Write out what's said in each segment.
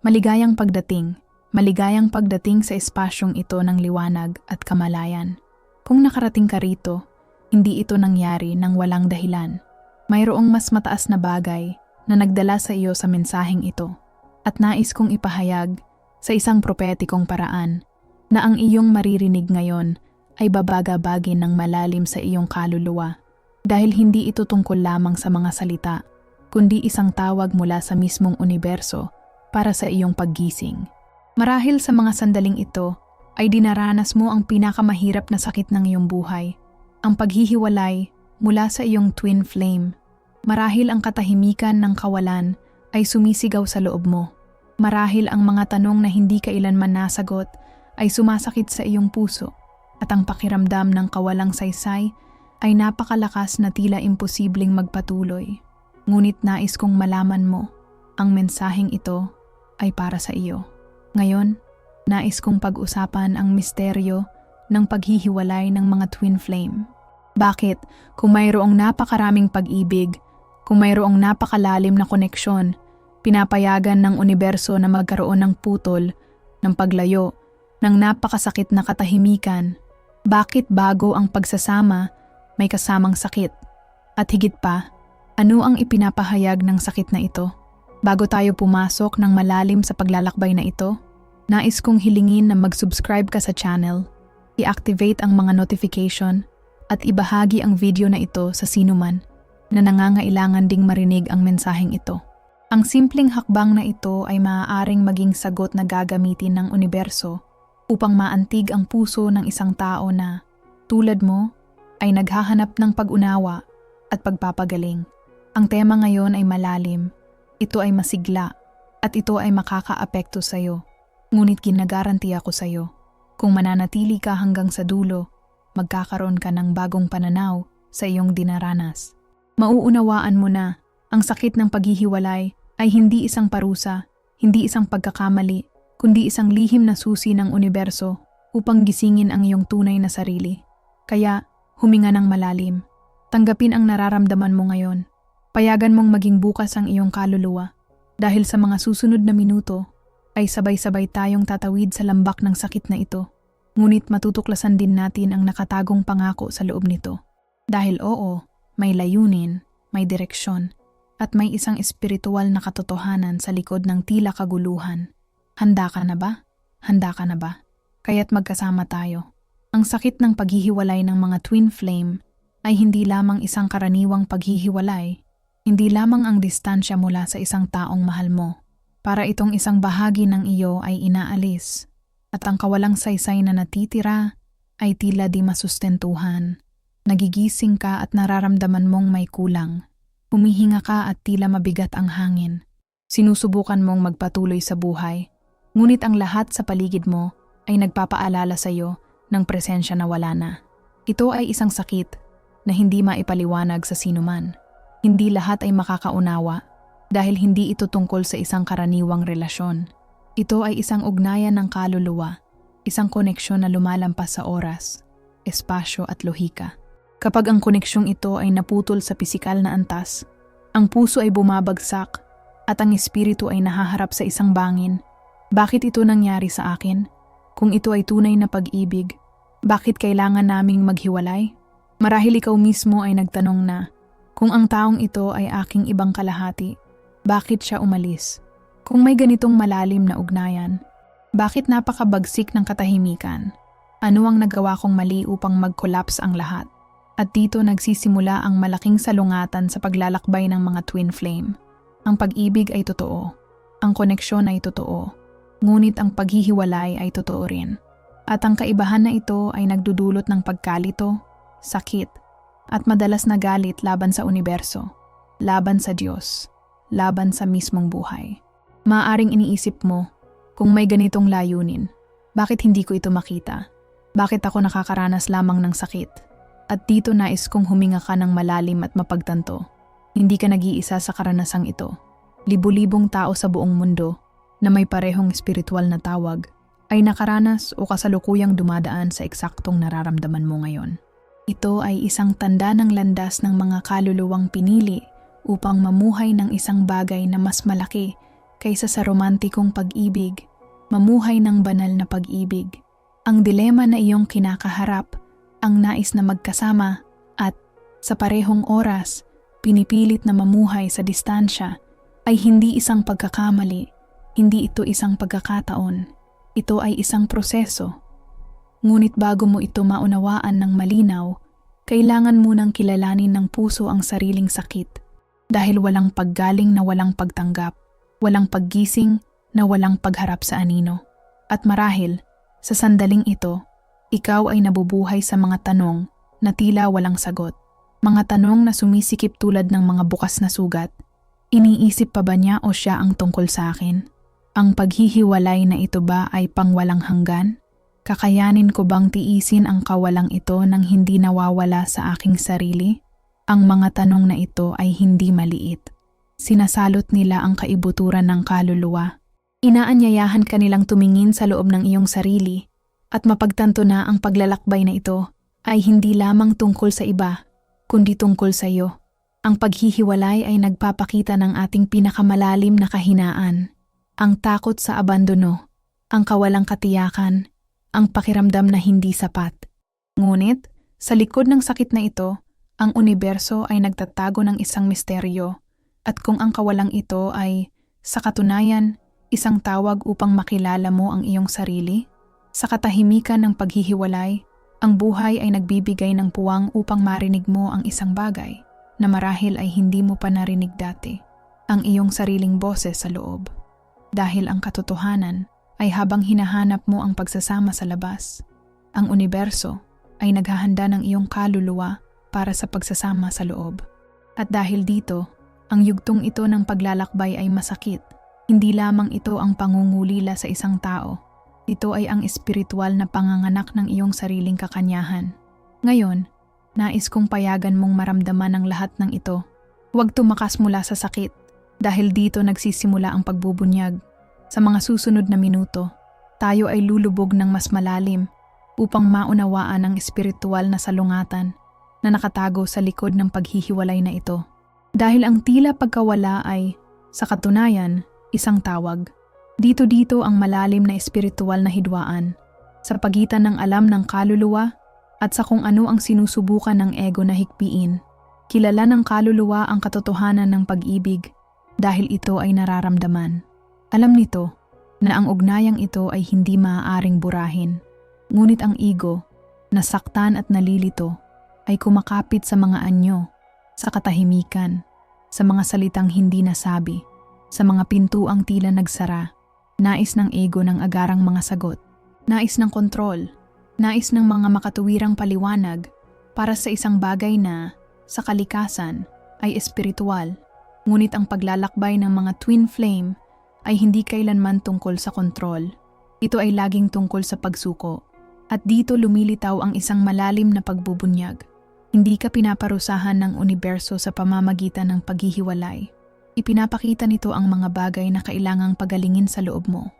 Maligayang pagdating, maligayang pagdating sa espasyong ito ng liwanag at kamalayan. Kung nakarating ka rito, hindi ito nangyari ng walang dahilan. Mayroong mas mataas na bagay na nagdala sa iyo sa mensaheng ito at nais kong ipahayag sa isang propetikong paraan na ang iyong maririnig ngayon ay babagabagin ng malalim sa iyong kaluluwa dahil hindi ito tungkol lamang sa mga salita, kundi isang tawag mula sa mismong universo para sa iyong paggising. Marahil sa mga sandaling ito ay dinaranas mo ang pinakamahirap na sakit ng iyong buhay, ang paghihiwalay mula sa iyong twin flame. Marahil ang katahimikan ng kawalan ay sumisigaw sa loob mo. Marahil ang mga tanong na hindi kailanman nasagot ay sumasakit sa iyong puso at ang pakiramdam ng kawalang saysay ay napakalakas na tila imposibleng magpatuloy. Ngunit nais kong malaman mo, ang mensaheng ito ay para sa iyo. Ngayon, nais kong pag-usapan ang misteryo ng paghihiwalay ng mga twin flame. Bakit? Kung mayroong napakaraming pag-ibig, kung mayroong napakalalim na koneksyon, pinapayagan ng universo na magkaroon ng putol, ng paglayo, ng napakasakit na katahimikan, bakit bago ang pagsasama may kasamang sakit. At higit pa, ano ang ipinapahayag ng sakit na ito? Bago tayo pumasok ng malalim sa paglalakbay na ito, nais kong hilingin na mag-subscribe ka sa channel, i-activate ang mga notification, at ibahagi ang video na ito sa sinuman na nangangailangan ding marinig ang mensaheng ito. Ang simpleng hakbang na ito ay maaaring maging sagot na gagamitin ng universo upang maantig ang puso ng isang tao na, tulad mo, ay naghahanap ng pag-unawa at pagpapagaling. Ang tema ngayon ay malalim, ito ay masigla, at ito ay makakaapekto sa iyo. Ngunit ginagaranti ako sa iyo, kung mananatili ka hanggang sa dulo, magkakaroon ka ng bagong pananaw sa iyong dinaranas. Mauunawaan mo na, ang sakit ng paghihiwalay ay hindi isang parusa, hindi isang pagkakamali, kundi isang lihim na susi ng universo upang gisingin ang iyong tunay na sarili. Kaya, Huminga ng malalim. Tanggapin ang nararamdaman mo ngayon. Payagan mong maging bukas ang iyong kaluluwa. Dahil sa mga susunod na minuto, ay sabay-sabay tayong tatawid sa lambak ng sakit na ito. Ngunit matutuklasan din natin ang nakatagong pangako sa loob nito. Dahil oo, may layunin, may direksyon, at may isang espiritual na katotohanan sa likod ng tila kaguluhan. Handa ka na ba? Handa ka na ba? Kaya't magkasama tayo. Ang sakit ng paghihiwalay ng mga twin flame ay hindi lamang isang karaniwang paghihiwalay, hindi lamang ang distansya mula sa isang taong mahal mo. Para itong isang bahagi ng iyo ay inaalis, at ang kawalang saysay na natitira ay tila di masustentuhan. Nagigising ka at nararamdaman mong may kulang. Humihinga ka at tila mabigat ang hangin. Sinusubukan mong magpatuloy sa buhay, ngunit ang lahat sa paligid mo ay nagpapaalala sa iyo ng presensya na wala na. Ito ay isang sakit na hindi maipaliwanag sa sinuman. Hindi lahat ay makakaunawa dahil hindi ito tungkol sa isang karaniwang relasyon. Ito ay isang ugnayan ng kaluluwa, isang koneksyon na lumalampas sa oras, espasyo at lohika. Kapag ang koneksyong ito ay naputol sa pisikal na antas, ang puso ay bumabagsak at ang espiritu ay nahaharap sa isang bangin. Bakit ito nangyari sa akin? Kung ito ay tunay na pag-ibig, bakit kailangan naming maghiwalay? Marahil ikaw mismo ay nagtanong na, kung ang taong ito ay aking ibang kalahati, bakit siya umalis? Kung may ganitong malalim na ugnayan, bakit napakabagsik ng katahimikan? Ano ang nagawa kong mali upang mag-collapse ang lahat? At dito nagsisimula ang malaking salungatan sa paglalakbay ng mga twin flame. Ang pag-ibig ay totoo. Ang koneksyon ay totoo. Ngunit ang paghihiwalay ay totoo rin. At ang kaibahan na ito ay nagdudulot ng pagkalito, sakit, at madalas na galit laban sa universo, laban sa Diyos, laban sa mismong buhay. Maaring iniisip mo, kung may ganitong layunin, bakit hindi ko ito makita? Bakit ako nakakaranas lamang ng sakit? At dito nais kong huminga ka ng malalim at mapagtanto. Hindi ka nag-iisa sa karanasang ito. Libu-libong tao sa buong mundo na may parehong espiritual na tawag ay nakaranas o kasalukuyang dumadaan sa eksaktong nararamdaman mo ngayon. Ito ay isang tanda ng landas ng mga kaluluwang pinili upang mamuhay ng isang bagay na mas malaki kaysa sa romantikong pag-ibig, mamuhay ng banal na pag-ibig. Ang dilema na iyong kinakaharap, ang nais na magkasama at sa parehong oras, pinipilit na mamuhay sa distansya ay hindi isang pagkakamali, hindi ito isang pagkakataon. Ito ay isang proseso. Ngunit bago mo ito maunawaan ng malinaw, kailangan munang kilalanin ng puso ang sariling sakit dahil walang paggaling na walang pagtanggap, walang paggising na walang pagharap sa anino. At marahil, sa sandaling ito, ikaw ay nabubuhay sa mga tanong na tila walang sagot. Mga tanong na sumisikip tulad ng mga bukas na sugat. Iniisip pa ba niya o siya ang tungkol sa akin? Ang paghihiwalay na ito ba ay pangwalang hanggan? Kakayanin ko bang tiisin ang kawalang ito nang hindi nawawala sa aking sarili? Ang mga tanong na ito ay hindi maliit. Sinasalot nila ang kaibuturan ng kaluluwa. Inaanyayahan ka nilang tumingin sa loob ng iyong sarili at mapagtanto na ang paglalakbay na ito ay hindi lamang tungkol sa iba, kundi tungkol sa iyo. Ang paghihiwalay ay nagpapakita ng ating pinakamalalim na kahinaan, ang takot sa abandono, ang kawalang katiyakan, ang pakiramdam na hindi sapat. Ngunit, sa likod ng sakit na ito, ang universo ay nagtatago ng isang misteryo at kung ang kawalang ito ay, sa katunayan, isang tawag upang makilala mo ang iyong sarili, sa katahimikan ng paghihiwalay, ang buhay ay nagbibigay ng puwang upang marinig mo ang isang bagay na marahil ay hindi mo pa narinig dati, ang iyong sariling boses sa loob. Dahil ang katotohanan ay habang hinahanap mo ang pagsasama sa labas, ang universo ay naghahanda ng iyong kaluluwa para sa pagsasama sa loob. At dahil dito, ang yugtong ito ng paglalakbay ay masakit. Hindi lamang ito ang pangungulila sa isang tao. Ito ay ang espiritual na panganganak ng iyong sariling kakanyahan. Ngayon, nais kong payagan mong maramdaman ang lahat ng ito. Huwag tumakas mula sa sakit dahil dito nagsisimula ang pagbubunyag. Sa mga susunod na minuto, tayo ay lulubog ng mas malalim upang maunawaan ang espiritual na salungatan na nakatago sa likod ng paghihiwalay na ito. Dahil ang tila pagkawala ay, sa katunayan, isang tawag. Dito-dito ang malalim na espiritual na hidwaan sa pagitan ng alam ng kaluluwa at sa kung ano ang sinusubukan ng ego na hikpiin. Kilala ng kaluluwa ang katotohanan ng pag-ibig dahil ito ay nararamdaman. Alam nito na ang ugnayang ito ay hindi maaaring burahin. Ngunit ang ego, nasaktan at nalilito, ay kumakapit sa mga anyo, sa katahimikan, sa mga salitang hindi nasabi, sa mga pintuang tila nagsara, nais ng ego ng agarang mga sagot, nais ng kontrol, nais ng mga makatuwirang paliwanag para sa isang bagay na, sa kalikasan, ay espiritual. Ngunit ang paglalakbay ng mga twin flame ay hindi kailanman tungkol sa kontrol. Ito ay laging tungkol sa pagsuko. At dito lumilitaw ang isang malalim na pagbubunyag. Hindi ka pinaparusahan ng universo sa pamamagitan ng paghihiwalay. Ipinapakita nito ang mga bagay na kailangang pagalingin sa loob mo.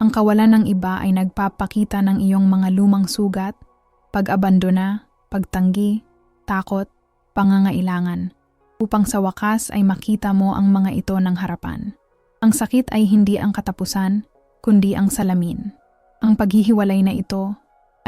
Ang kawalan ng iba ay nagpapakita ng iyong mga lumang sugat, pag-abandona, pagtanggi, takot, pangangailangan, upang sa wakas ay makita mo ang mga ito ng harapan. Ang sakit ay hindi ang katapusan, kundi ang salamin. Ang paghihiwalay na ito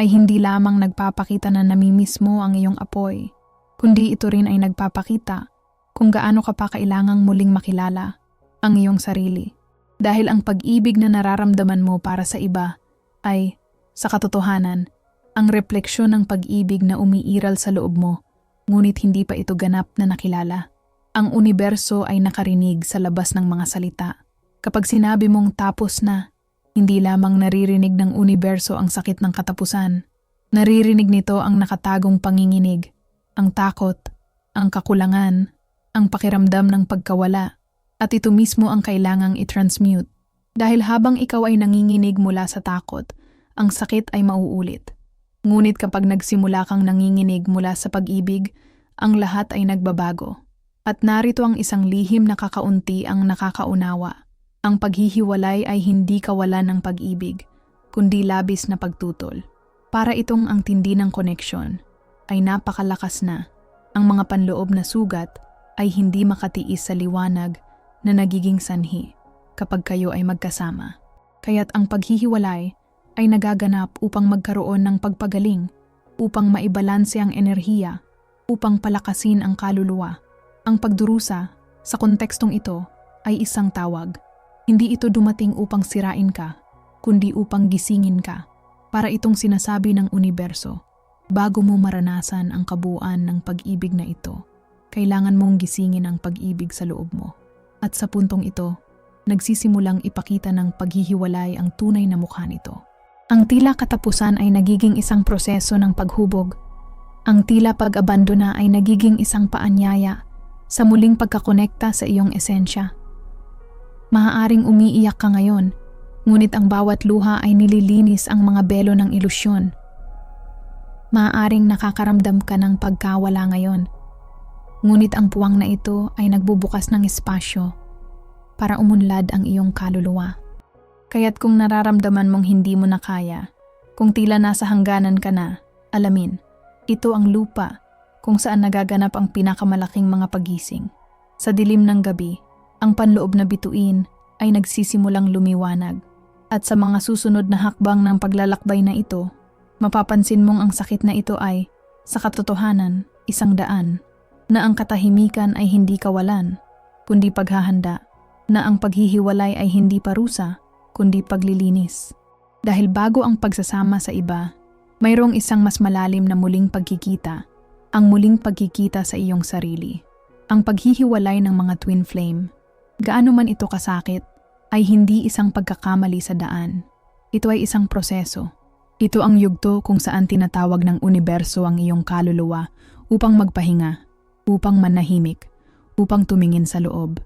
ay hindi lamang nagpapakita na namimiss mo ang iyong apoy, kundi ito rin ay nagpapakita kung gaano ka pa kailangang muling makilala ang iyong sarili. Dahil ang pag-ibig na nararamdaman mo para sa iba ay, sa katotohanan, ang refleksyon ng pag-ibig na umiiral sa loob mo, ngunit hindi pa ito ganap na nakilala. Ang universo ay nakarinig sa labas ng mga salita. Kapag sinabi mong tapos na, hindi lamang naririnig ng universo ang sakit ng katapusan. Naririnig nito ang nakatagong panginginig, ang takot, ang kakulangan, ang pakiramdam ng pagkawala, at ito mismo ang kailangang i-transmute. Dahil habang ikaw ay nanginginig mula sa takot, ang sakit ay mauulit. Ngunit kapag nagsimula kang nanginginig mula sa pag-ibig, ang lahat ay nagbabago. At narito ang isang lihim na kakaunti ang nakakaunawa. Ang paghihiwalay ay hindi kawalan ng pag-ibig, kundi labis na pagtutol. Para itong ang tindi ng koneksyon, ay napakalakas na. Ang mga panloob na sugat ay hindi makatiis sa liwanag na nagiging sanhi. kapag kayo ay magkasama. Kaya't ang paghihiwalay ay nagaganap upang magkaroon ng pagpagaling, upang maibalanse ang enerhiya, upang palakasin ang kaluluwa. Ang pagdurusa, sa kontekstong ito, ay isang tawag. Hindi ito dumating upang sirain ka, kundi upang gisingin ka. Para itong sinasabi ng universo, bago mo maranasan ang kabuuan ng pag-ibig na ito, kailangan mong gisingin ang pag-ibig sa loob mo. At sa puntong ito, nagsisimulang ipakita ng paghihiwalay ang tunay na mukha nito. Ang tila katapusan ay nagiging isang proseso ng paghubog. Ang tila pag-abandona ay nagiging isang paanyaya sa muling pagkakonekta sa iyong esensya. Maaaring umiiyak ka ngayon, ngunit ang bawat luha ay nililinis ang mga belo ng ilusyon. Maaaring nakakaramdam ka ng pagkawala ngayon, ngunit ang puwang na ito ay nagbubukas ng espasyo para umunlad ang iyong kaluluwa. Kaya't kung nararamdaman mong hindi mo na kaya, kung tila nasa hangganan ka na, alamin, ito ang lupa kung saan nagaganap ang pinakamalaking mga pagising. Sa dilim ng gabi, ang panloob na bituin ay nagsisimulang lumiwanag. At sa mga susunod na hakbang ng paglalakbay na ito, mapapansin mong ang sakit na ito ay, sa katotohanan, isang daan, na ang katahimikan ay hindi kawalan, kundi paghahanda, na ang paghihiwalay ay hindi parusa, kundi paglilinis. Dahil bago ang pagsasama sa iba, mayroong isang mas malalim na muling pagkikita, ang muling pagkikita sa iyong sarili. Ang paghihiwalay ng mga twin flame, gaano man ito kasakit, ay hindi isang pagkakamali sa daan. Ito ay isang proseso. Ito ang yugto kung saan tinatawag ng universo ang iyong kaluluwa upang magpahinga, upang manahimik, upang tumingin sa loob.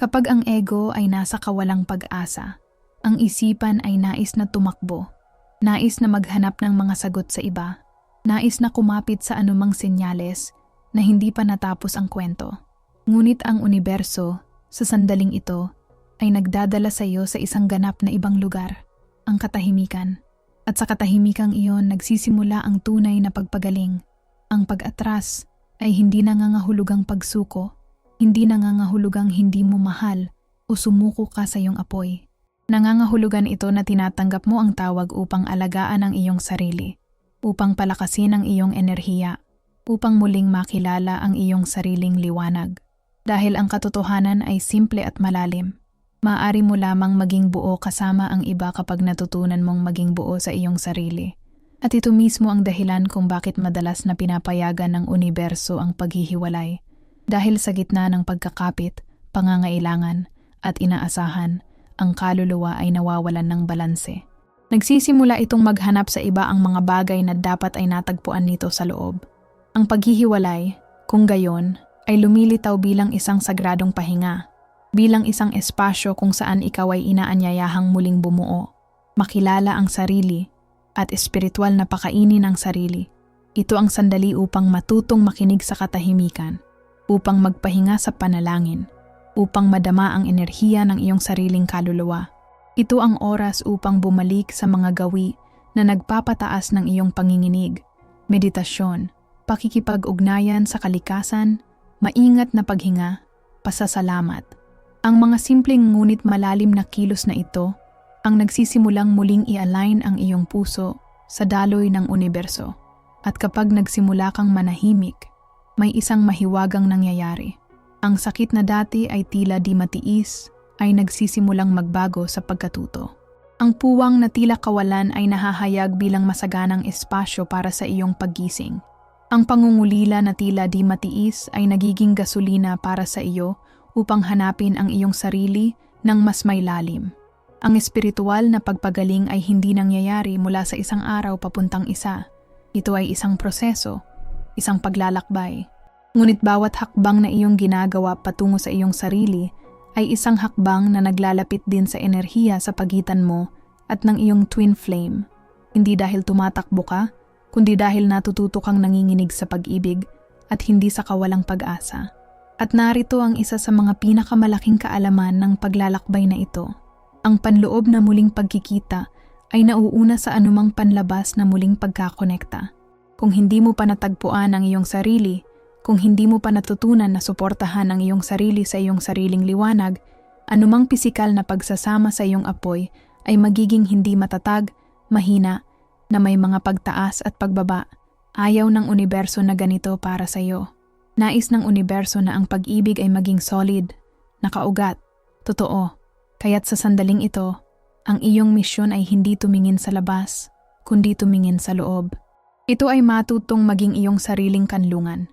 Kapag ang ego ay nasa kawalang pag-asa, ang isipan ay nais na tumakbo, nais na maghanap ng mga sagot sa iba, nais na kumapit sa anumang senyales na hindi pa natapos ang kwento. Ngunit ang universo, sa sandaling ito, ay nagdadala sa iyo sa isang ganap na ibang lugar, ang katahimikan. At sa katahimikang iyon nagsisimula ang tunay na pagpagaling. Ang pag-atras ay hindi nangangahulugang pagsuko, hindi nangangahulugang hindi mo mahal o sumuko ka sa iyong apoy. Nangangahulugan ito na tinatanggap mo ang tawag upang alagaan ang iyong sarili, upang palakasin ang iyong enerhiya, upang muling makilala ang iyong sariling liwanag. Dahil ang katotohanan ay simple at malalim. Maaari mo lamang maging buo kasama ang iba kapag natutunan mong maging buo sa iyong sarili. At ito mismo ang dahilan kung bakit madalas na pinapayagan ng universo ang paghihiwalay. Dahil sa gitna ng pagkakapit, pangangailangan, at inaasahan, ang kaluluwa ay nawawalan ng balanse. Nagsisimula itong maghanap sa iba ang mga bagay na dapat ay natagpuan nito sa loob. Ang paghihiwalay, kung gayon, ay lumilitaw bilang isang sagradong pahinga bilang isang espasyo kung saan ikaw ay inaanyayahang muling bumuo, makilala ang sarili, at espiritual na pakainin ang sarili. Ito ang sandali upang matutong makinig sa katahimikan, upang magpahinga sa panalangin, upang madama ang enerhiya ng iyong sariling kaluluwa. Ito ang oras upang bumalik sa mga gawi na nagpapataas ng iyong panginginig, meditasyon, pakikipag-ugnayan sa kalikasan, maingat na paghinga, pasasalamat. Ang mga simpleng ngunit malalim na kilos na ito ang nagsisimulang muling i-align ang iyong puso sa daloy ng universo. At kapag nagsimula kang manahimik, may isang mahiwagang nangyayari. Ang sakit na dati ay tila di matiis ay nagsisimulang magbago sa pagkatuto. Ang puwang na tila kawalan ay nahahayag bilang masaganang espasyo para sa iyong paggising. Ang pangungulila na tila di matiis ay nagiging gasolina para sa iyo upang hanapin ang iyong sarili ng mas may lalim. Ang espiritual na pagpagaling ay hindi nangyayari mula sa isang araw papuntang isa. Ito ay isang proseso, isang paglalakbay. Ngunit bawat hakbang na iyong ginagawa patungo sa iyong sarili ay isang hakbang na naglalapit din sa enerhiya sa pagitan mo at ng iyong twin flame. Hindi dahil tumatakbo ka, kundi dahil natututo kang nanginginig sa pag-ibig at hindi sa kawalang pag-asa. At narito ang isa sa mga pinakamalaking kaalaman ng paglalakbay na ito. Ang panloob na muling pagkikita ay nauuna sa anumang panlabas na muling pagkakonekta. Kung hindi mo pa natagpuan ang iyong sarili, kung hindi mo pa natutunan na suportahan ang iyong sarili sa iyong sariling liwanag, Anumang pisikal na pagsasama sa iyong apoy ay magiging hindi matatag, mahina, na may mga pagtaas at pagbaba. Ayaw ng universo na ganito para sa iyo. Nais ng universo na ang pag-ibig ay maging solid, nakaugat, totoo. Kaya't sa sandaling ito, ang iyong misyon ay hindi tumingin sa labas, kundi tumingin sa loob. Ito ay matutong maging iyong sariling kanlungan,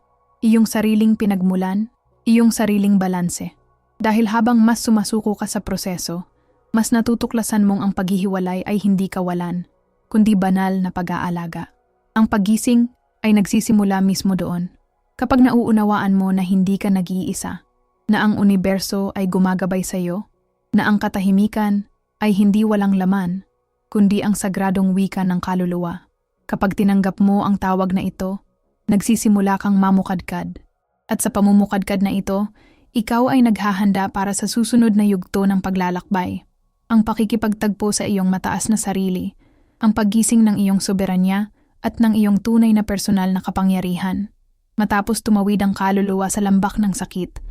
iyong sariling pinagmulan, iyong sariling balanse. Dahil habang mas sumasuko ka sa proseso, mas natutuklasan mong ang paghihiwalay ay hindi kawalan, kundi banal na pag-aalaga. Ang pagising ay nagsisimula mismo doon. Kapag nauunawaan mo na hindi ka nag-iisa, na ang universo ay gumagabay sa iyo, na ang katahimikan ay hindi walang laman, kundi ang sagradong wika ng kaluluwa. Kapag tinanggap mo ang tawag na ito, nagsisimula kang mamukadkad. At sa pamumukadkad na ito, ikaw ay naghahanda para sa susunod na yugto ng paglalakbay. Ang pakikipagtagpo sa iyong mataas na sarili, ang paggising ng iyong soberanya at ng iyong tunay na personal na kapangyarihan. Matapos tumawid ang kaluluwa sa lambak ng sakit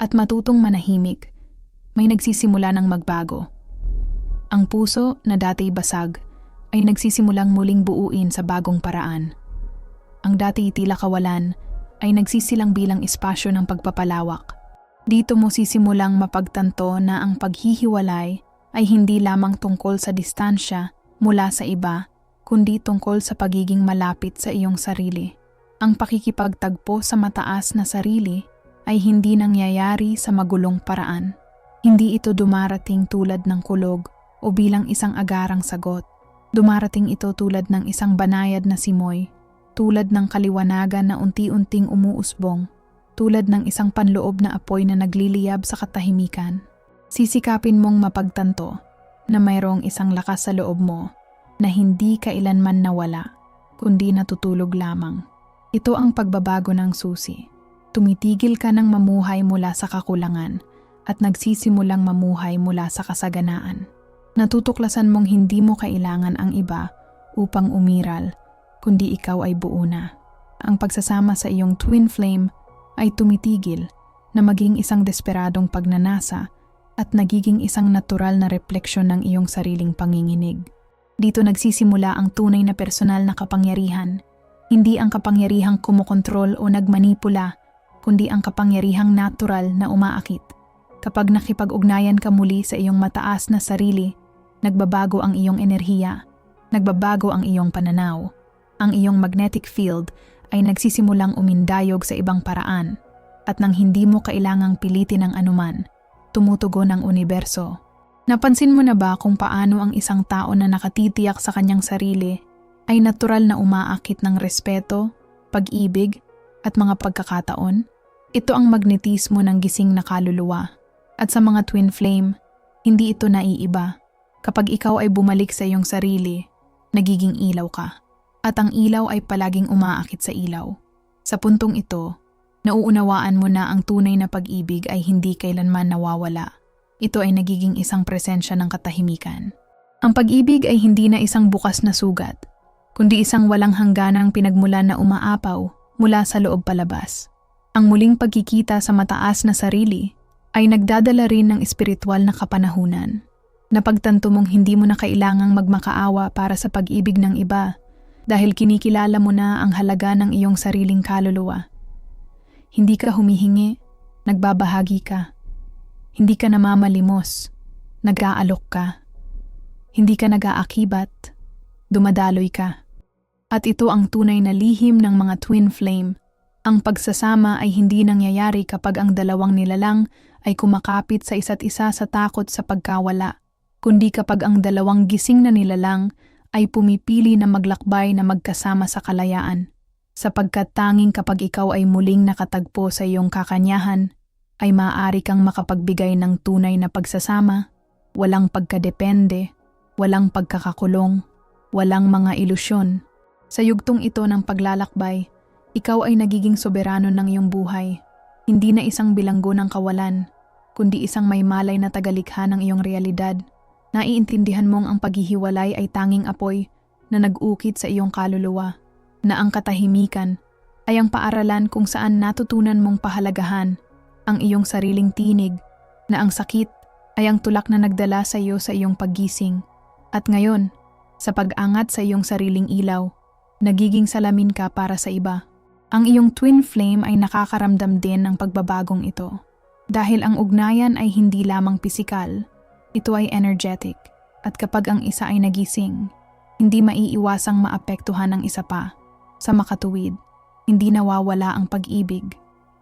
at matutong manahimik, may nagsisimula ng magbago. Ang puso na dati basag ay nagsisimulang muling buuin sa bagong paraan. Ang dati tila kawalan ay nagsisilang bilang espasyo ng pagpapalawak. Dito mo sisimulang mapagtanto na ang paghihiwalay ay hindi lamang tungkol sa distansya mula sa iba, kundi tungkol sa pagiging malapit sa iyong sarili. Ang pakikipagtagpo sa mataas na sarili ay hindi nangyayari sa magulong paraan. Hindi ito dumarating tulad ng kulog o bilang isang agarang sagot. Dumarating ito tulad ng isang banayad na simoy, tulad ng kaliwanagan na unti-unting umuusbong, tulad ng isang panloob na apoy na nagliliyab sa katahimikan. Sisikapin mong mapagtanto na mayroong isang lakas sa loob mo na hindi kailanman nawala, kundi natutulog lamang. Ito ang pagbabago ng susi. Tumitigil ka ng mamuhay mula sa kakulangan at nagsisimulang mamuhay mula sa kasaganaan. Natutuklasan mong hindi mo kailangan ang iba upang umiral, kundi ikaw ay buo na. Ang pagsasama sa iyong twin flame ay tumitigil na maging isang desperadong pagnanasa at nagiging isang natural na refleksyon ng iyong sariling panginginig. Dito nagsisimula ang tunay na personal na kapangyarihan hindi ang kapangyarihang kumokontrol o nagmanipula, kundi ang kapangyarihang natural na umaakit. Kapag nakipag-ugnayan ka muli sa iyong mataas na sarili, nagbabago ang iyong enerhiya, nagbabago ang iyong pananaw. Ang iyong magnetic field ay nagsisimulang umindayog sa ibang paraan at nang hindi mo kailangang pilitin ng anuman, tumutugon ang universo. Napansin mo na ba kung paano ang isang tao na nakatitiyak sa kanyang sarili ay natural na umaakit ng respeto, pag-ibig, at mga pagkakataon. Ito ang magnetismo ng gising na kaluluwa. At sa mga twin flame, hindi ito naiiba. Kapag ikaw ay bumalik sa iyong sarili, nagiging ilaw ka. At ang ilaw ay palaging umaakit sa ilaw. Sa puntong ito, nauunawaan mo na ang tunay na pag-ibig ay hindi kailanman nawawala. Ito ay nagiging isang presensya ng katahimikan. Ang pag-ibig ay hindi na isang bukas na sugat, kundi isang walang hangganang pinagmulan na umaapaw mula sa loob palabas. Ang muling pagkikita sa mataas na sarili ay nagdadala rin ng espiritual na kapanahunan. Napagtanto mong hindi mo na kailangang magmakaawa para sa pag-ibig ng iba dahil kinikilala mo na ang halaga ng iyong sariling kaluluwa. Hindi ka humihingi, nagbabahagi ka. Hindi ka namamalimos, nag-aalok ka. Hindi ka nag-aakibat, dumadaloy ka. At ito ang tunay na lihim ng mga twin flame. Ang pagsasama ay hindi nangyayari kapag ang dalawang nilalang ay kumakapit sa isa't isa sa takot sa pagkawala, kundi kapag ang dalawang gising na nilalang ay pumipili na maglakbay na magkasama sa kalayaan. Sapagkat tanging kapag ikaw ay muling nakatagpo sa iyong kakanyahan, ay maaari kang makapagbigay ng tunay na pagsasama, walang pagkadepende, walang pagkakakulong, walang mga ilusyon, sa yugtong ito ng paglalakbay, ikaw ay nagiging soberano ng iyong buhay. Hindi na isang bilanggo ng kawalan, kundi isang may malay na tagalikha ng iyong realidad. Naiintindihan mong ang paghihiwalay ay tanging apoy na nag-ukit sa iyong kaluluwa, na ang katahimikan ay ang paaralan kung saan natutunan mong pahalagahan ang iyong sariling tinig, na ang sakit ay ang tulak na nagdala sa iyo sa iyong paggising. At ngayon, sa pag-angat sa iyong sariling ilaw, nagiging salamin ka para sa iba. Ang iyong twin flame ay nakakaramdam din ng pagbabagong ito. Dahil ang ugnayan ay hindi lamang pisikal, ito ay energetic. At kapag ang isa ay nagising, hindi maiiwasang maapektuhan ng isa pa. Sa makatuwid, hindi nawawala ang pag-ibig.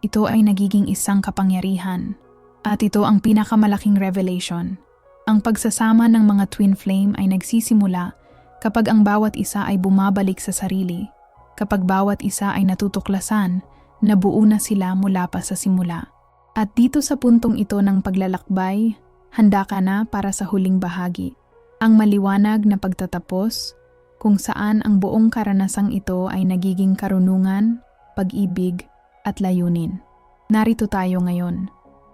Ito ay nagiging isang kapangyarihan. At ito ang pinakamalaking revelation. Ang pagsasama ng mga twin flame ay nagsisimula kapag ang bawat isa ay bumabalik sa sarili. Kapag bawat isa ay natutuklasan na buo na sila mula pa sa simula. At dito sa puntong ito ng paglalakbay, handa ka na para sa huling bahagi. Ang maliwanag na pagtatapos kung saan ang buong karanasang ito ay nagiging karunungan, pag-ibig, at layunin. Narito tayo ngayon.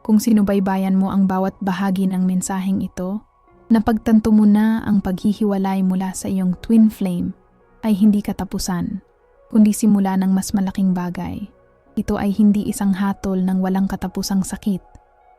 Kung sinubaybayan mo ang bawat bahagi ng mensaheng ito, napagtanto mo na ang paghihiwalay mula sa iyong twin flame ay hindi katapusan, kundi simula ng mas malaking bagay. Ito ay hindi isang hatol ng walang katapusang sakit,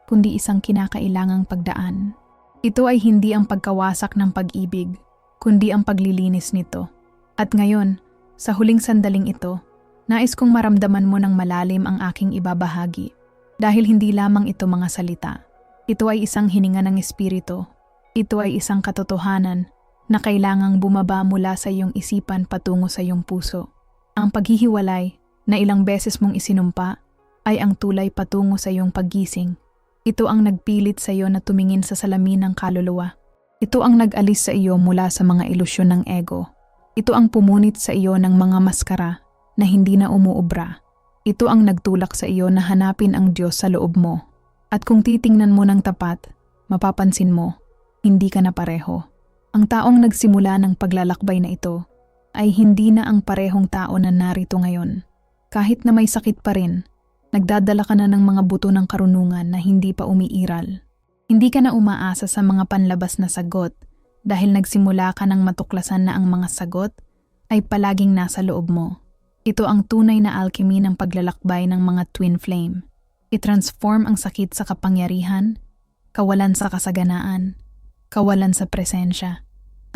kundi isang kinakailangang pagdaan. Ito ay hindi ang pagkawasak ng pag-ibig, kundi ang paglilinis nito. At ngayon, sa huling sandaling ito, nais kong maramdaman mo ng malalim ang aking ibabahagi. Dahil hindi lamang ito mga salita. Ito ay isang hininga ng espiritu. Ito ay isang katotohanan na kailangang bumaba mula sa iyong isipan patungo sa iyong puso. Ang paghihiwalay na ilang beses mong isinumpa ay ang tulay patungo sa iyong paggising. Ito ang nagpilit sa iyo na tumingin sa salamin ng kaluluwa. Ito ang nag-alis sa iyo mula sa mga ilusyon ng ego. Ito ang pumunit sa iyo ng mga maskara na hindi na umuubra. Ito ang nagtulak sa iyo na hanapin ang Diyos sa loob mo. At kung titingnan mo ng tapat, mapapansin mo, hindi ka na pareho. Ang taong nagsimula ng paglalakbay na ito ay hindi na ang parehong tao na narito ngayon. Kahit na may sakit pa rin, nagdadala ka na ng mga buto ng karunungan na hindi pa umiiral. Hindi ka na umaasa sa mga panlabas na sagot dahil nagsimula ka ng matuklasan na ang mga sagot ay palaging nasa loob mo. Ito ang tunay na alchemy ng paglalakbay ng mga twin flame. I-transform ang sakit sa kapangyarihan, kawalan sa kasaganaan, kawalan sa presensya.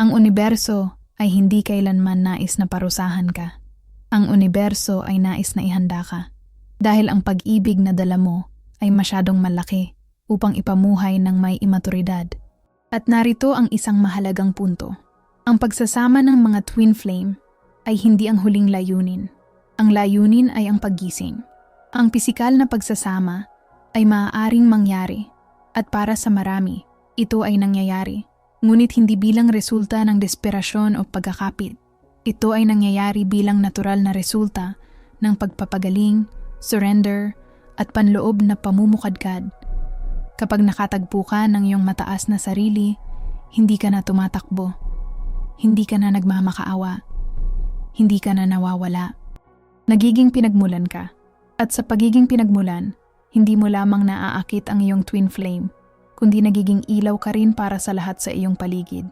Ang universo ay hindi kailanman nais na parusahan ka. Ang universo ay nais na ihanda ka. Dahil ang pag-ibig na dala mo ay masyadong malaki upang ipamuhay ng may imaturidad. At narito ang isang mahalagang punto. Ang pagsasama ng mga twin flame ay hindi ang huling layunin. Ang layunin ay ang paggising. Ang pisikal na pagsasama ay maaaring mangyari at para sa marami, ito ay nangyayari. Ngunit hindi bilang resulta ng desperasyon o pagkakapit. Ito ay nangyayari bilang natural na resulta ng pagpapagaling, surrender, at panloob na pamumukadkad Kapag nakatagpo ka ng iyong mataas na sarili, hindi ka na tumatakbo. Hindi ka na nagmamakaawa. Hindi ka na nawawala. Nagiging pinagmulan ka. At sa pagiging pinagmulan, hindi mo lamang naaakit ang iyong twin flame, kundi nagiging ilaw ka rin para sa lahat sa iyong paligid.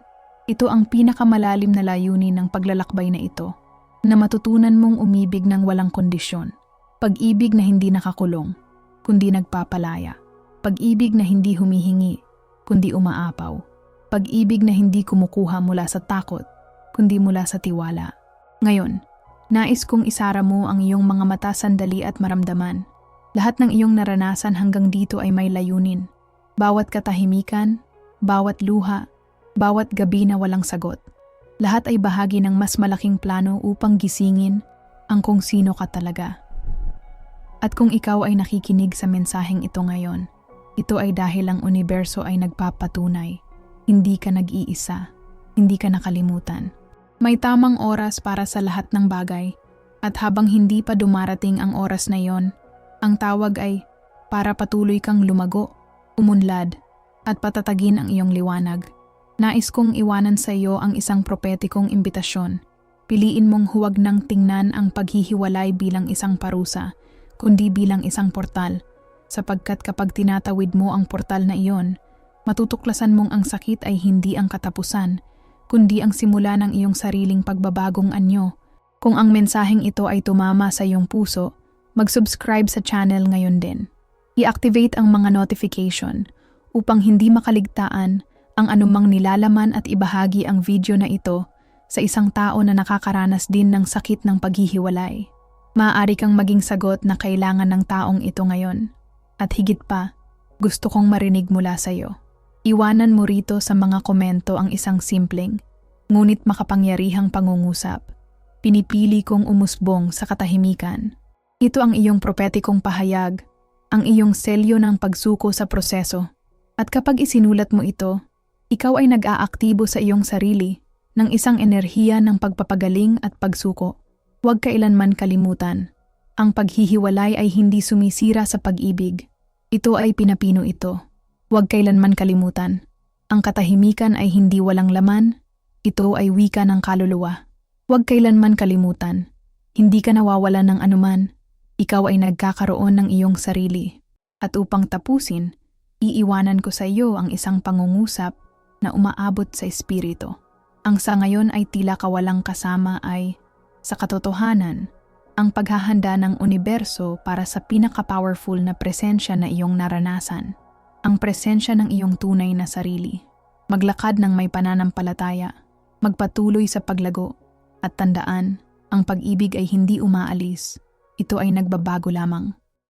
Ito ang pinakamalalim na layunin ng paglalakbay na ito, na matutunan mong umibig ng walang kondisyon. Pag-ibig na hindi nakakulong, kundi nagpapalaya. Pag-ibig na hindi humihingi, kundi umaapaw. Pag-ibig na hindi kumukuha mula sa takot, kundi mula sa tiwala. Ngayon, nais kong isara mo ang iyong mga mata sandali at maramdaman. Lahat ng iyong naranasan hanggang dito ay may layunin. Bawat katahimikan, bawat luha, bawat gabi na walang sagot. Lahat ay bahagi ng mas malaking plano upang gisingin ang kung sino ka talaga. At kung ikaw ay nakikinig sa mensaheng ito ngayon, ito ay dahil ang universo ay nagpapatunay. Hindi ka nag-iisa. Hindi ka nakalimutan. May tamang oras para sa lahat ng bagay. At habang hindi pa dumarating ang oras na yon, ang tawag ay para patuloy kang lumago, umunlad, at patatagin ang iyong liwanag. Nais kong iwanan sa iyo ang isang propetikong imbitasyon. Piliin mong huwag nang tingnan ang paghihiwalay bilang isang parusa, kundi bilang isang portal – sapagkat kapag tinatawid mo ang portal na iyon, matutuklasan mong ang sakit ay hindi ang katapusan, kundi ang simula ng iyong sariling pagbabagong anyo. Kung ang mensaheng ito ay tumama sa iyong puso, mag-subscribe sa channel ngayon din. I-activate ang mga notification upang hindi makaligtaan ang anumang nilalaman at ibahagi ang video na ito sa isang tao na nakakaranas din ng sakit ng paghihiwalay. Maaari kang maging sagot na kailangan ng taong ito ngayon. At higit pa, gusto kong marinig mula sa iyo. Iwanan mo rito sa mga komento ang isang simpleng, ngunit makapangyarihang pangungusap. Pinipili kong umusbong sa katahimikan. Ito ang iyong propetikong pahayag, ang iyong selyo ng pagsuko sa proseso. At kapag isinulat mo ito, ikaw ay nag-aaktibo sa iyong sarili ng isang enerhiya ng pagpapagaling at pagsuko. Huwag kailanman kalimutan. Ang paghihiwalay ay hindi sumisira sa pag-ibig. Ito ay pinapino ito. Huwag kailanman kalimutan. Ang katahimikan ay hindi walang laman. Ito ay wika ng kaluluwa. Huwag kailanman kalimutan. Hindi ka nawawalan ng anuman. Ikaw ay nagkakaroon ng iyong sarili. At upang tapusin, iiwanan ko sa iyo ang isang pangungusap na umaabot sa espiritu. Ang sa ngayon ay tila kawalang kasama ay, sa katotohanan, ang paghahanda ng universo para sa pinaka-powerful na presensya na iyong naranasan, ang presensya ng iyong tunay na sarili. Maglakad ng may pananampalataya, magpatuloy sa paglago, at tandaan, ang pag-ibig ay hindi umaalis, ito ay nagbabago lamang.